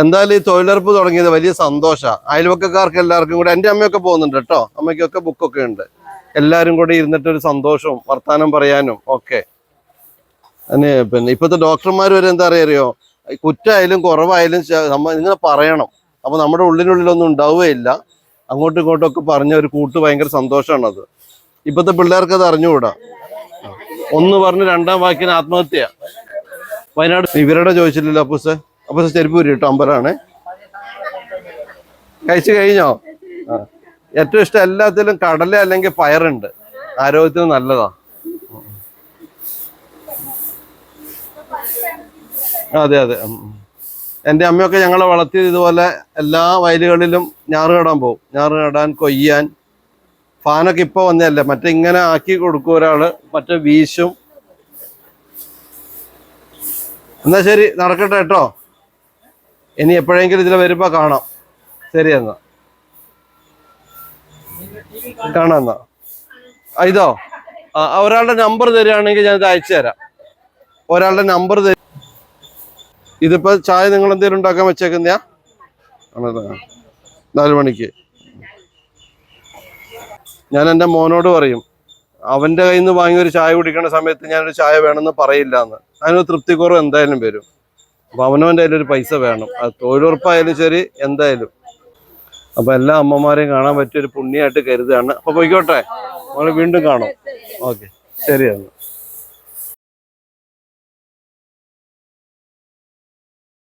എന്തായാലും ഈ തൊഴിലുറപ്പ് തുടങ്ങിയത് വലിയ സന്തോഷമാണ് അയൽവക്കക്കാർക്ക് എല്ലാവർക്കും കൂടെ എന്റെ അമ്മയൊക്കെ പോകുന്നുണ്ട് കേട്ടോ. അമ്മയ്ക്കൊക്കെ ബുക്കൊക്കെ ഉണ്ട്. എല്ലാവരും കൂടെ ഇരുന്നിട്ടൊരു സന്തോഷവും വർത്താനം പറയാനും ഒക്കെ. അതിന് പിന്നെ ഇപ്പോഴത്തെ ഡോക്ടർമാർ വരെ എന്താ അറിയോ? കുറ്റമായാലും കുറവായാലും നമ്മൾ ഇങ്ങനെ പറയണം. അപ്പോൾ നമ്മുടെ ഉള്ളിനുള്ളിലൊന്നും ഉണ്ടാവുകയില്ല. അങ്ങോട്ടും ഇങ്ങോട്ടും ഒക്കെ പറഞ്ഞ ഒരു കൂട്ട് ഭയങ്കര സന്തോഷമാണ് അത് ഇപ്പോഴത്തെ പിള്ളേർക്ക് അത് അറിഞ്ഞുകൂടാ? ഒന്ന് പറഞ്ഞ് രണ്ടാം വാക്കിന് ആത്മഹത്യ. വയനാട് ഇവരുടെ ചോദിച്ചില്ലല്ലോ അപ്പൂസ്? അപ്പൂസ് ചെരുപ്പ് ഊരി കേട്ടോ കഴിച്ചു കഴിഞ്ഞോ. ഏറ്റവും ഇഷ്ടം എല്ലാത്തിലും കടല അല്ലെങ്കിൽ പയറുണ്ട് ആരോഗ്യത്തിന് നല്ലതാ. അതെ അതെ. എന്റെ അമ്മയൊക്കെ ഞങ്ങളെ വളർത്തിയത് ഇതുപോലെ എല്ലാ വയലുകളിലും ഞാറ് നടാൻ പോകും ഞാറ് നടാൻ കൊയ്യാൻ. ഫാനൊക്കെ ഇപ്പൊ വന്നതല്ലേ? മറ്റേ ഇങ്ങനെ ആക്കി കൊടുക്കും ഒരാൾ മറ്റേ വീശും. എന്നാ ശരി നടക്കട്ടെ കേട്ടോ. ഇനി എപ്പോഴെങ്കിലും ഇതിൽ വരുമ്പോ കാണാം. ശരി എന്നാ. കാണാം എന്നാ. ഇതോ? ആ ഒരാളുടെ നമ്പർ തരികയാണെങ്കിൽ ഞാൻ ഇത് അയച്ചു തരാം. ഒരാളുടെ നമ്പർ തരും ഇതിപ്പോ ചായ നിങ്ങൾ എന്തെങ്കിലും ഉണ്ടാക്കാൻ വെച്ചേക്കുന്നയാ? നാല് മണിക്ക്. ഞാൻ എന്റെ മോനോട് പറയും അവന്റെ കയ്യിൽ നിന്ന് വാങ്ങി ഒരു ചായ കുടിക്കുന്ന സമയത്ത് ഞാനൊരു ചായ വേണമെന്ന് പറയില്ല എന്ന് അതിനൊരു തൃപ്തിക്കുറവ് എന്തായാലും വരും. അപ്പൊ അവനവന്റെ ഒരു പൈസ വേണം. അത് തൊഴിലുറപ്പായാലും ശരി എന്തായാലും. അപ്പൊ എല്ലാ അമ്മമാരെയും കാണാൻ പറ്റിയ ഒരു പുണ്യമായിട്ട് കരുതുകയാണ്. അപ്പൊ പോയിക്കോട്ടെ. നമ്മൾ വീണ്ടും കാണും. ഓക്കെ. ശരി എന്നാ